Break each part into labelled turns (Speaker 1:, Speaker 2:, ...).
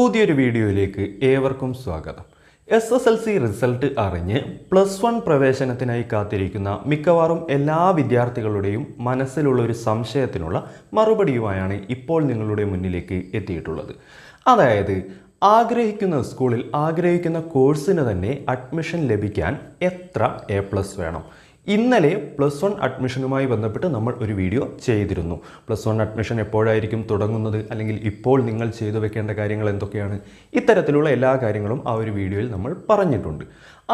Speaker 1: പുതിയൊരു വീഡിയോയിലേക്ക് ഏവർക്കും സ്വാഗതം. S S L C result അറിഞ്ഞ് പ്ലസ് വൺ പ്രവേശനത്തിനായി കാത്തിരിക്കുന്ന മിക്കവാറും എല്ലാ വിദ്യാർത്ഥികളുടെയും മനസ്സിലുള്ള ഒരു സംശയത്തിനുള്ള മറുപടിയുമായാണ് ഇപ്പോൾ നിങ്ങളുടെ മുന്നിലേക്ക് എത്തിയിട്ടുള്ളത്. അതായത് ആഗ്രഹിക്കുന്ന സ്കൂളിൽ ആഗ്രഹിക്കുന്ന കോഴ്സിന് തന്നെ അഡ്മിഷൻ ലഭിക്കാൻ എത്ര എ പ്ലസ് വേണം? ഇന്നലെ പ്ലസ് വൺ അഡ്മിഷനുമായി ബന്ധപ്പെട്ട് നമ്മൾ ഒരു വീഡിയോ ചെയ്തിരുന്നു. പ്ലസ് വൺ അഡ്മിഷൻ എപ്പോഴായിരിക്കും തുടങ്ങുന്നത്? അല്ലെങ്കിൽ ഇപ്പോൾ നിങ്ങൾ ചെയ്തു വെക്കേണ്ട കാര്യങ്ങൾ എന്തൊക്കെയാണ്? ഇത്തരത്തിലുള്ള എല്ലാ കാര്യങ്ങളും ആ ഒരു വീഡിയോയിൽ നമ്മൾ പറഞ്ഞിട്ടുണ്ട്.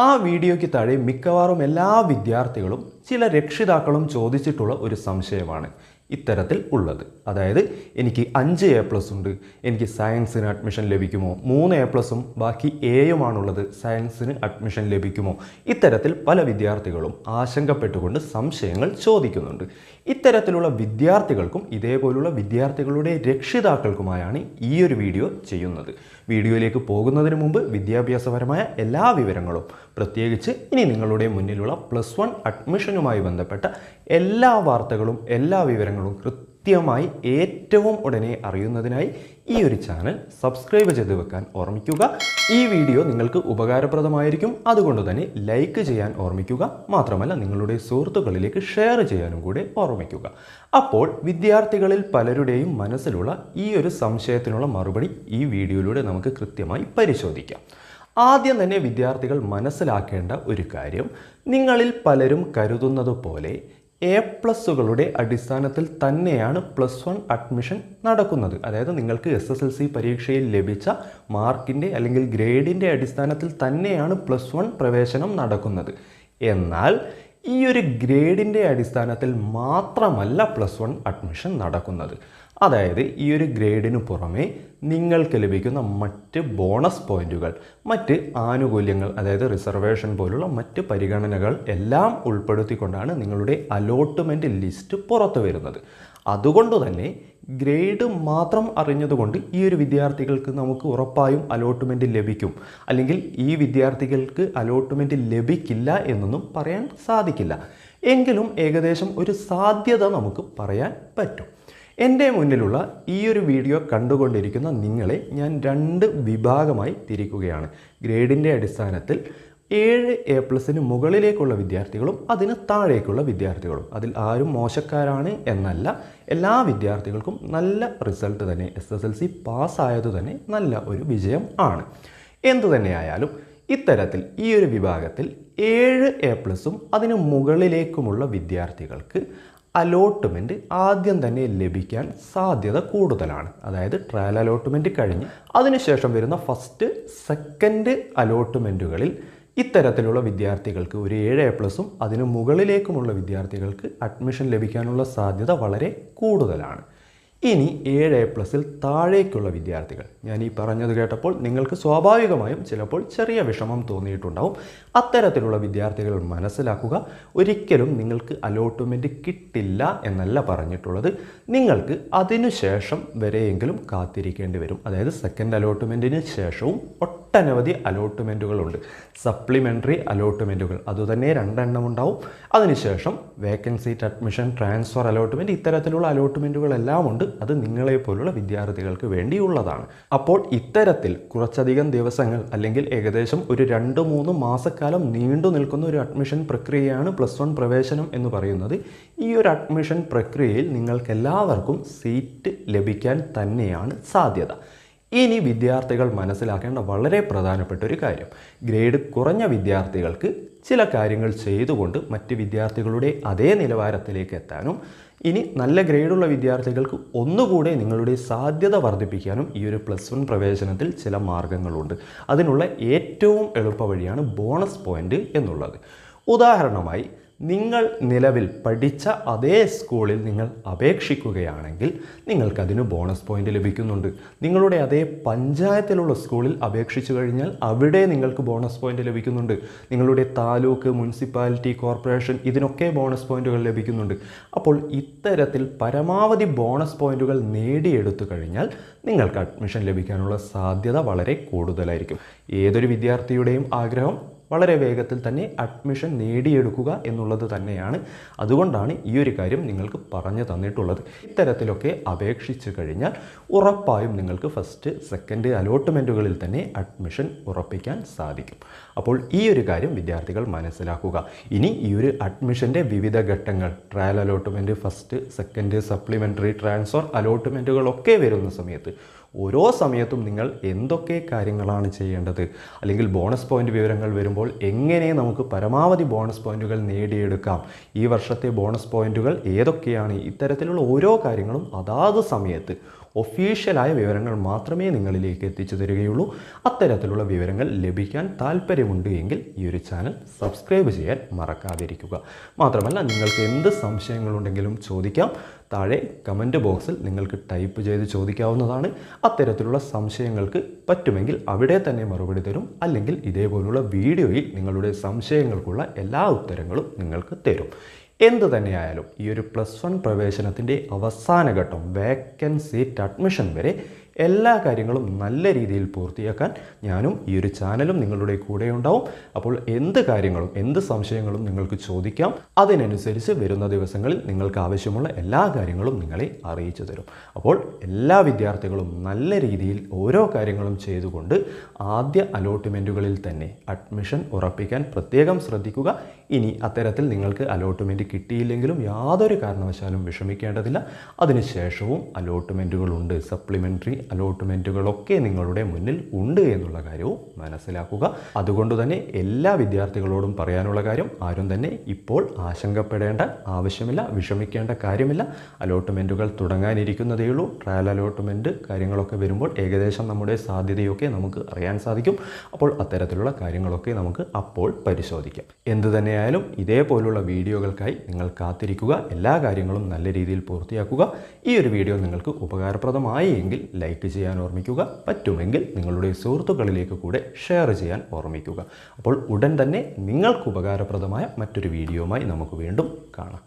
Speaker 1: ആ വീഡിയോയ്ക്ക് താഴെ മിക്കവാറും എല്ലാ വിദ്യാർത്ഥികളും ചില രക്ഷിതാക്കളും ചോദിച്ചിട്ടുള്ള ഒരു സംശയമാണ്. ഇത്തരത്തിൽ ഉള്ളത്. അതായത് എനിക്ക് അഞ്ച് എ പ്ലസ് ഉണ്ട്. എനിക്ക് സയൻസിന് അഡ്മിഷൻ ലഭിക്കുമോ? മൂന്ന് എ പ്ലസും ബാക്കി എയുമാണുള്ളത് സയൻസിന് അഡ്മിഷൻ ലഭിക്കുമോ? ഇത്തരത്തിൽ പല വിദ്യാർത്ഥികളും ആശങ്കപ്പെട്ടുകൊണ്ട് സംശയങ്ങൾ ചോദിക്കുന്നുണ്ട്. ഇത്തരത്തിലുള്ള വിദ്യാർത്ഥികൾക്കും ഇതേപോലുള്ള വിദ്യാർത്ഥികളുടെ രക്ഷിതാക്കൾക്കുമായാണ് ഈ ഒരു വീഡിയോ ചെയ്യുന്നത്. വീഡിയോയിലേക്ക് പോകുന്നതിന് മുമ്പ് വിദ്യാഭ്യാസപരമായ എല്ലാ വിവരങ്ങളും പ്രത്യേകിച്ച് ഇനി നിങ്ങളുടെ മുന്നിലുള്ള പ്ലസ് വൺ അഡ്മിഷനുമായി ബന്ധപ്പെട്ട എല്ലാ വാർത്തകളും എല്ലാ വിവരങ്ങളും കൃത്യമായി ഏറ്റവും ഉടനെ അറിയുന്നതിനായി ഈ ഒരു ചാനൽ സബ്സ്ക്രൈബ് ചെയ്ത് വെക്കാൻ ഓർമ്മിക്കുക. ഈ വീഡിയോ നിങ്ങൾക്ക് ഉപകാരപ്രദമായിരിക്കും. അതുകൊണ്ട് തന്നെ ലൈക്ക് ചെയ്യാൻ ഓർമ്മിക്കുക. മാത്രമല്ല നിങ്ങളുടെ സുഹൃത്തുക്കളിലേക്ക് ഷെയർ ചെയ്യാനും കൂടെ ഓർമ്മിക്കുക. അപ്പോൾ വിദ്യാർത്ഥികളിൽ പലരുടെയും മനസ്സിലുള്ള ഈ ഒരു സംശയത്തിനുള്ള മറുപടി ഈ വീഡിയോയിലൂടെ നമുക്ക് കൃത്യമായി പരിശോധിക്കാം. ആദ്യം തന്നെ വിദ്യാർത്ഥികൾ മനസ്സിലാക്കേണ്ട ഒരു കാര്യം നിങ്ങളിൽ പലരും കരുതുന്നത് പോലെ എ പ്ലസ്സുകളുടെ അടിസ്ഥാനത്തിൽ തന്നെയാണ് പ്ലസ് വൺ അഡ്മിഷൻ നടക്കുന്നത്. അതായത് നിങ്ങൾക്ക് എസ് എസ് എൽ സി പരീക്ഷയിൽ ലഭിച്ച മാർക്കിന്റെ അല്ലെങ്കിൽ ഗ്രേഡിന്റെ അടിസ്ഥാനത്തിൽ തന്നെയാണ് പ്ലസ് വൺ പ്രവേശനം നടക്കുന്നത്. എന്നാൽ ഈ ഒരു ഗ്രേഡിന്റെ അടിസ്ഥാനത്തിൽ മാത്രമല്ല പ്ലസ് വൺ അഡ്മിഷൻ നടക്കുന്നത്. അതായത് ഈ ഒരു ഗ്രേഡിന് പുറമെ നിങ്ങൾക്ക് ലഭിക്കുന്ന മറ്റ് ബോണസ് പോയിന്റുകൾ മറ്റ് ആനുകൂല്യങ്ങൾ അതായത് റിസർവേഷൻ പോലുള്ള മറ്റ് പരിഗണനകൾ എല്ലാം ഉൾപ്പെടുത്തിക്കൊണ്ടാണ് നിങ്ങളുടെ അലോട്ട്മെന്റ് ലിസ്റ്റ് പുറത്തു വരുന്നത്. അതുകൊണ്ട് തന്നെ ഗ്രേഡ് മാത്രം അറിഞ്ഞതുകൊണ്ട് ഈ ഒരു വിദ്യാർത്ഥികൾക്ക് നമുക്ക് ഉറപ്പായും അലോട്ട്മെന്റ് ലഭിക്കും. അല്ലെങ്കിൽ ഈ വിദ്യാർത്ഥികൾക്ക് അലോട്ട്മെന്റ് ലഭിക്കില്ല എന്നൊന്നും പറയാൻ സാധിക്കില്ല. എങ്കിലും ഏകദേശം ഒരു സാധ്യത നമുക്ക് പറയാൻ പറ്റും. എന്റെ മുന്നിലുള്ള ഈ ഒരു വീഡിയോ കണ്ടുകൊണ്ടിരിക്കുന്ന നിങ്ങളെ ഞാൻ രണ്ട് വിഭാഗമായി തിരിക്കുകയാണ്. ഗ്രേഡിന്റെ അടിസ്ഥാനത്തിൽ ഏഴ് എ പ്ലസിന് മുകളിലേക്കുള്ള വിദ്യാർത്ഥികളും അതിന് താഴേക്കുള്ള വിദ്യാർത്ഥികളും. അതിൽ ആരും മോശക്കാരാണ് എന്നല്ല എല്ലാ വിദ്യാർത്ഥികൾക്കും നല്ല റിസൾട്ട് തന്നെ എസ് എസ് എൽ സി പാസ്സായത് തന്നെ നല്ല ഒരു വിജയം ആണ്. എന്തു തന്നെയായാലും ഇത്തരത്തിൽ ഈ ഒരു വിഭാഗത്തിൽ ഏഴ് എ പ്ലസും അതിന് മുകളിലേക്കുമുള്ള വിദ്യാർത്ഥികൾക്ക് അലോട്ട്മെന്റ് ആദ്യം തന്നെ ലഭിക്കാൻ സാധ്യത കൂടുതലാണ്. അതായത് ട്രയൽ അലോട്ട്മെന്റ് കഴിഞ്ഞ് അതിനുശേഷം വരുന്ന ഫസ്റ്റ് സെക്കൻഡ് അലോട്ട്മെന്റുകളിൽ ഇത്തരത്തിലുള്ള വിദ്യാർത്ഥികൾക്ക് ഒരു ഏഴ് എ പ്ലസും അതിന് മുകളിലേക്കുമുള്ള വിദ്യാർത്ഥികൾക്ക് അഡ്മിഷൻ ലഭിക്കാനുള്ള സാധ്യത വളരെ കൂടുതലാണ്. ഇനി ഏഴ് എ പ്ലസിൽ താഴേക്കുള്ള വിദ്യാർത്ഥികൾ. ഞാൻ ഈ പറഞ്ഞത് കേട്ടപ്പോൾ നിങ്ങൾക്ക് സ്വാഭാവികമായും ചിലപ്പോൾ ചെറിയ വിഷമം തോന്നിയിട്ടുണ്ടാവും. അത്തരത്തിലുള്ള വിദ്യാർത്ഥികൾ മനസ്സിലാക്കുക ഒരിക്കലും നിങ്ങൾക്ക് അലോട്ട്മെന്റ് കിട്ടില്ല എന്നല്ല പറഞ്ഞിട്ടുള്ളത്. നിങ്ങൾക്ക് അതിനുശേഷം വരെയെങ്കിലും കാത്തിരിക്കേണ്ടി വരും. അതായത് സെക്കൻഡ് അലോട്ട്മെന്റിന് ശേഷവും ഒട്ടനവധി അലോട്ട്മെന്റുകളുണ്ട് സപ്ലിമെന്ററി അലോട്ട്മെന്റുകൾ അതുതന്നെ രണ്ടെണ്ണം ഉണ്ടാവും. അതിനുശേഷം വേക്കൻസി അഡ്മിഷൻ ട്രാൻസ്ഫർ അലോട്ട്മെന്റ് ഇത്തരത്തിലുള്ള അലോട്ട്മെന്റുകളെല്ലാം ഉണ്ട്. അത് നിങ്ങളെപ്പോലുള്ള വിദ്യാർത്ഥികൾക്ക് വേണ്ടിയുള്ളതാണ്. അപ്പോൾ ഇത്തരത്തിൽ കുറച്ചധികം ദിവസങ്ങൾ അല്ലെങ്കിൽ ഏകദേശം ഒരു രണ്ട് മൂന്ന് മാസക്കാലം നീണ്ടു നിൽക്കുന്ന ഒരു അഡ്മിഷൻ പ്രക്രിയയാണ് പ്ലസ് വൺ പ്രവേശനം എന്ന് പറയുന്നത്. ഈ ഒരു അഡ്മിഷൻ പ്രക്രിയയിൽ നിങ്ങൾക്കെല്ലാവർക്കും സീറ്റ് ലഭിക്കാൻ തന്നെയാണ് സാധ്യത. ഇനി വിദ്യാർത്ഥികൾ മനസ്സിലാക്കേണ്ട വളരെ പ്രധാനപ്പെട്ട ഒരു കാര്യം. ഗ്രേഡ് കുറഞ്ഞ വിദ്യാർത്ഥികൾക്ക് ചില കാര്യങ്ങൾ ചെയ്തുകൊണ്ട് മറ്റ് വിദ്യാർത്ഥികളുടെ അതേ നിലവാരത്തിലേക്ക് എത്താനും ഇനി നല്ല ഗ്രേഡുള്ള വിദ്യാർത്ഥികൾക്ക് ഒന്നുകൂടെ നിങ്ങളുടെ സാധ്യത വർദ്ധിപ്പിക്കാനും ഈ ഒരു പ്ലസ് വൺ പ്രവേശനത്തിൽ ചില മാർഗങ്ങളുണ്ട്. അതിനുള്ള ഏറ്റവും എളുപ്പ വഴിയാണ് ബോണസ് പോയിന്റ് എന്നുള്ളത്. ഉദാഹരണമായി നിങ്ങൾ നിലവിൽ പഠിച്ച അതേ സ്കൂളിൽ നിങ്ങൾ അപേക്ഷിക്കുകയാണെങ്കിൽ നിങ്ങൾക്കതിന് ബോണസ് പോയിന്റ് ലഭിക്കുന്നുണ്ട്. നിങ്ങളുടെ അതേ പഞ്ചായത്തിലുള്ള സ്കൂളിൽ അപേക്ഷിച്ചു കഴിഞ്ഞാൽ അവിടെ നിങ്ങൾക്ക് ബോണസ് പോയിന്റ് ലഭിക്കുന്നുണ്ട്. നിങ്ങളുടെ താലൂക്ക് മുനിസിപ്പാലിറ്റി കോർപ്പറേഷൻ ഇതിനൊക്കെ ബോണസ് പോയിന്റുകൾ ലഭിക്കുന്നുണ്ട്. അപ്പോൾ ഇത്തരത്തിൽ പരമാവധി ബോണസ് പോയിന്റുകൾ നേടിയെടുത്തു കഴിഞ്ഞാൽ നിങ്ങൾക്ക് അഡ്മിഷൻ ലഭിക്കാനുള്ള സാധ്യത വളരെ കൂടുതലായിരിക്കും. ഏതൊരു വിദ്യാർത്ഥിയുടെയും ആഗ്രഹം വളരെ വേഗത്തിൽ തന്നെ അഡ്മിഷൻ നേടിയെടുക്കുക എന്നുള്ളത് തന്നെയാണ്. അതുകൊണ്ടാണ് ഈ ഒരു കാര്യം നിങ്ങൾക്ക് പറഞ്ഞു തന്നിട്ടുള്ളത്. ഇത്തരത്തിലൊക്കെ അപേക്ഷിച്ച് കഴിഞ്ഞാൽ ഉറപ്പായും നിങ്ങൾക്ക് ഫസ്റ്റ് സെക്കൻഡ് അലോട്ട്മെന്റുകളിൽ തന്നെ അഡ്മിഷൻ ഉറപ്പിക്കാൻ സാധിക്കും. അപ്പോൾ ഈ ഒരു കാര്യം വിദ്യാർത്ഥികൾ മനസ്സിലാക്കുക. ഇനി ഈ ഒരു അഡ്മിഷന്റെ വിവിധ ഘട്ടങ്ങൾ trial allotment first second supplementary transfer അലോട്ട്മെന്റുകളൊക്കെ വരുന്ന സമയത്ത് ഓരോ സമയത്തും നിങ്ങൾ എന്തൊക്കെ കാര്യങ്ങളാണ് ചെയ്യേണ്ടത്? അല്ലെങ്കിൽ ബോണസ് പോയിന്റ് വിവരങ്ങൾ വരുമ്പോൾ എങ്ങനെ നമുക്ക് പരമാവധി ബോണസ് പോയിന്റുകൾ നേടിയെടുക്കാം? ഈ വർഷത്തെ ബോണസ് പോയിന്റുകൾ ഏതൊക്കെയാണ്? ഇത്തരത്തിലുള്ള ഓരോ കാര്യങ്ങളും അതാത് സമയത്ത് ഒഫീഷ്യലായ വിവരങ്ങൾ മാത്രമേ നിങ്ങളിലേക്ക് എത്തിച്ചു തരികയുള്ളൂ. അത്തരത്തിലുള്ള വിവരങ്ങൾ ലഭിക്കാൻ താല്പര്യമുണ്ട് എങ്കിൽ ഈ ഒരു ചാനൽ സബ്സ്ക്രൈബ് ചെയ്യാൻ മറക്കാതിരിക്കുക. മാത്രമല്ല നിങ്ങൾക്ക് എന്ത് സംശയങ്ങളുണ്ടെങ്കിലും ചോദിക്കാം. താഴെ കമന്റ് ബോക്സിൽ നിങ്ങൾക്ക് ടൈപ്പ് ചെയ്ത് ചോദിക്കാവുന്നതാണ്. അത്തരത്തിലുള്ള സംശയങ്ങൾക്ക് പറ്റുമെങ്കിൽ അവിടെ തന്നെ മറുപടി തരും. അല്ലെങ്കിൽ ഇതേപോലുള്ള വീഡിയോയിൽ നിങ്ങളുടെ സംശയങ്ങൾക്കുള്ള എല്ലാ ഉത്തരങ്ങളും നിങ്ങൾക്ക് തരും. എന്ത് തന്നെയായാലും ഈ ഒരു പ്ലസ് വൺ പ്രവേശനത്തിന്റെ അവസാന ഘട്ടം വേക്കൻസി അഡ്മിഷൻ വരെ എല്ലാ കാര്യങ്ങളും നല്ല രീതിയിൽ പൂർത്തിയാക്കാൻ ഞാനും ഈ ഒരു ചാനലും നിങ്ങളുടെ കൂടെ ഉണ്ടാവും. അപ്പോൾ എന്ത് കാര്യങ്ങളും എന്ത് സംശയങ്ങളും നിങ്ങൾക്ക് ചോദിക്കാം അതിനനുസരിച്ച് വരുന്ന ദിവസങ്ങളിൽ നിങ്ങൾക്ക് ആവശ്യമുള്ള എല്ലാ കാര്യങ്ങളും നിങ്ങളെ അറിയിച്ചു തരും. അപ്പോൾ എല്ലാ വിദ്യാർത്ഥികളും നല്ല രീതിയിൽ ഓരോ കാര്യങ്ങളും ചെയ്തുകൊണ്ട് ആദ്യ അലോട്ട്മെന്റുകളിൽ തന്നെ അഡ്മിഷൻ ഉറപ്പിക്കാൻ പ്രത്യേകം ശ്രദ്ധിക്കുക. ഇനി അത്തരത്തിൽ നിങ്ങൾക്ക് അലോട്ട്മെന്റ് കിട്ടിയില്ലെങ്കിലും യാതൊരു കാരണവശാലും വിഷമിക്കേണ്ടതില്ല. അതിനുശേഷവും അലോട്ട്മെന്റുകളുണ്ട് സപ്ലിമെന്ററി അലോട്ട്മെന്റുകളൊക്കെ നിങ്ങളുടെ മുന്നിൽ ഉണ്ട് എന്നുള്ള കാര്യവും മനസ്സിലാക്കുക. അതുകൊണ്ട് തന്നെ എല്ലാ വിദ്യാർത്ഥികളോടും പറയാനുള്ള കാര്യം ആരും തന്നെ ഇപ്പോൾ ആശങ്കപ്പെടേണ്ട ആവശ്യമില്ല വിഷമിക്കേണ്ട കാര്യമില്ല. അലോട്ട്മെന്റുകൾ തുടങ്ങാനിരിക്കുന്നതേ ഉള്ളൂ. ട്രയൽ അലോട്ട്മെന്റ് കാര്യങ്ങളൊക്കെ വരുമ്പോൾ ഏകദേശം നമ്മുടെ സാധ്യതയൊക്കെ നമുക്ക് അറിയാൻ സാധിക്കും. അപ്പോൾ അത്തരത്തിലുള്ള കാര്യങ്ങളൊക്കെ നമുക്ക് അപ്പോൾ പരിശോധിക്കാം. എന്ത് തന്നെയായാലും ഇതേപോലുള്ള വീഡിയോകൾക്കായി നിങ്ങൾ കാത്തിരിക്കുക. എല്ലാ കാര്യങ്ങളും നല്ല രീതിയിൽ പൂർത്തിയാക്കുക. ഈ ഒരു വീഡിയോ നിങ്ങൾക്ക് ഉപകാരപ്രദമായി എങ്കിൽ ലൈക്ക് ചെയ്യാൻ ഓർമ്മിക്കുക. പറ്റുമെങ്കിൽ നിങ്ങളുടെ സുഹൃത്തുക്കളിലേക്ക് കൂടെ ഷെയർ ചെയ്യാൻ ഓർമ്മിക്കുക. അപ്പോൾ ഉടൻ തന്നെ നിങ്ങൾക്ക് ഉപകാരപ്രദമായ മറ്റൊരു വീഡിയോയുമായി നമുക്ക് വീണ്ടും കാണാം.